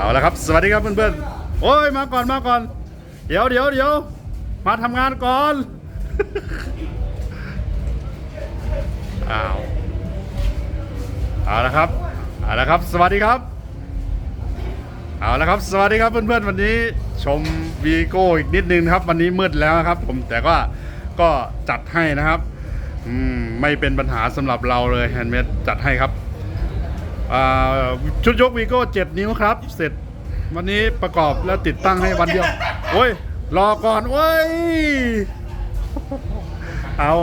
เอาละครับ สวัสดีครับเพื่อนๆ โอ้ยมาก่อนมาก่อน เดี๋ยวเดี๋ยวเดี๋ยวมาทำงานก่อน อ้าวเอาละครับเอาละครับ สวัสดีครับ เอาละครับ สวัสดีครับเพื่อนๆ วันนี้ชมวีโก้อีกนิดนึงครับ วันนี้มืดแล้วครับ ผมแต่ก็ก็จัดให้นะครับ อืมไม่เป็นปัญหาสำหรับเราเลยแฮนด์เมดจัดให้ครับ ชุดยกวีโก้7นิ้วครับ เสร็จวันนี้ประกอบแล้วติดตั้งให้วันเดียวโอ้ย รอก่อนโอ้ย เอา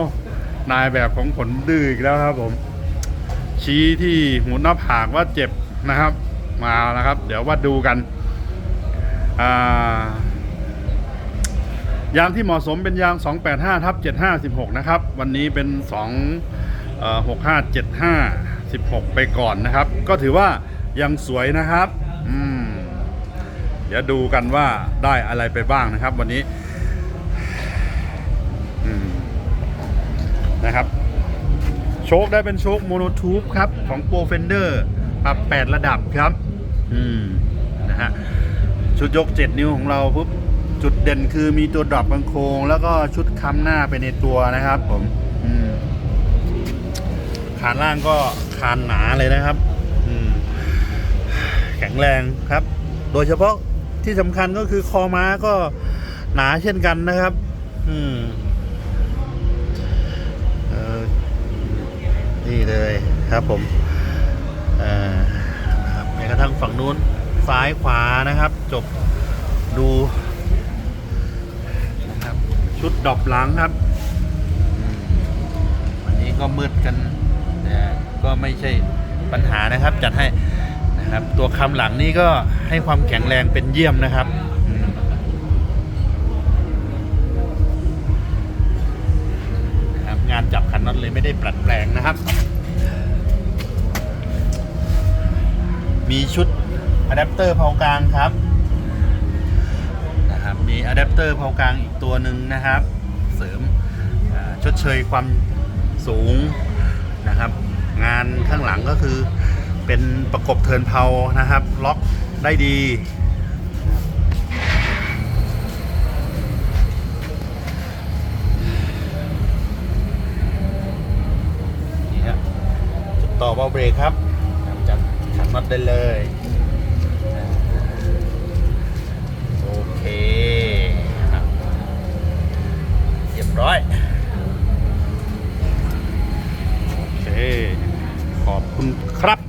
นายแบบของผลดื้ออีกแล้วครับผม ชี้ที่หูหน้าผากว่าเจ็บนะครับ มาแล้วครับ เดี๋ยวว่าดูกันยางที่เหมาะสมเป็นยาง 285ทับ7516 นะครับ วันนี้เป็น 2 6575 16 ไปก่อนนะครับ ก็ถือว่ายังสวยนะครับอืมเดี๋ยวดูกันว่าได้อะไรไปบ้างนะครับ วันนี้นะครับ โชคได้เป็นโชคโมโนทูบครับ ของโปรเฟนเดอร์ปรับ 8 ระดับครับ อืมนะฮะชุดยก 7 นิ้วของเราปุ๊บจุดเด่นคือมีตัวดรอปบังโคง แล้วก็ชุดค้ำหน้าไปในตัวนะครับผม อืมคานล่างก็ คานหนาเลยนะครับแข็งแรงครับ โดยเฉพาะที่สำคัญก็คือคอม้าก็หนาเช่นกันนะครับ อืมนี่เลยครับผมแม้กระทั่งฝั่งนู้นซ้ายขวานะครับ จบดูชุดดอบหลังครับอันนี้ก็มืดกัน ก็ไม่ใช่ปัญหานะครับ จัดให้นะครับ ตัวคำหลังนี่ก็ให้ความแข็งแรงเป็นเยี่ยมนะครับอืมนะครับงานจับคันน็อตเลยไม่ได้ปรับแปลงนะครับ มีชุดอะแดปเตอร์เผากลางครับนะครับ มีอะแดปเตอร์เผากลางอีกตัวหนึ่งนะครับ เสริมชดเชยความสูงานข้างหลังก็คือ เป็นประกบเทินเพานะครับ ล็อกได้ดีนี่ครับจุดต่อเบาเบรกครับจับขันน็อตได้เลย ขอบคุณครับ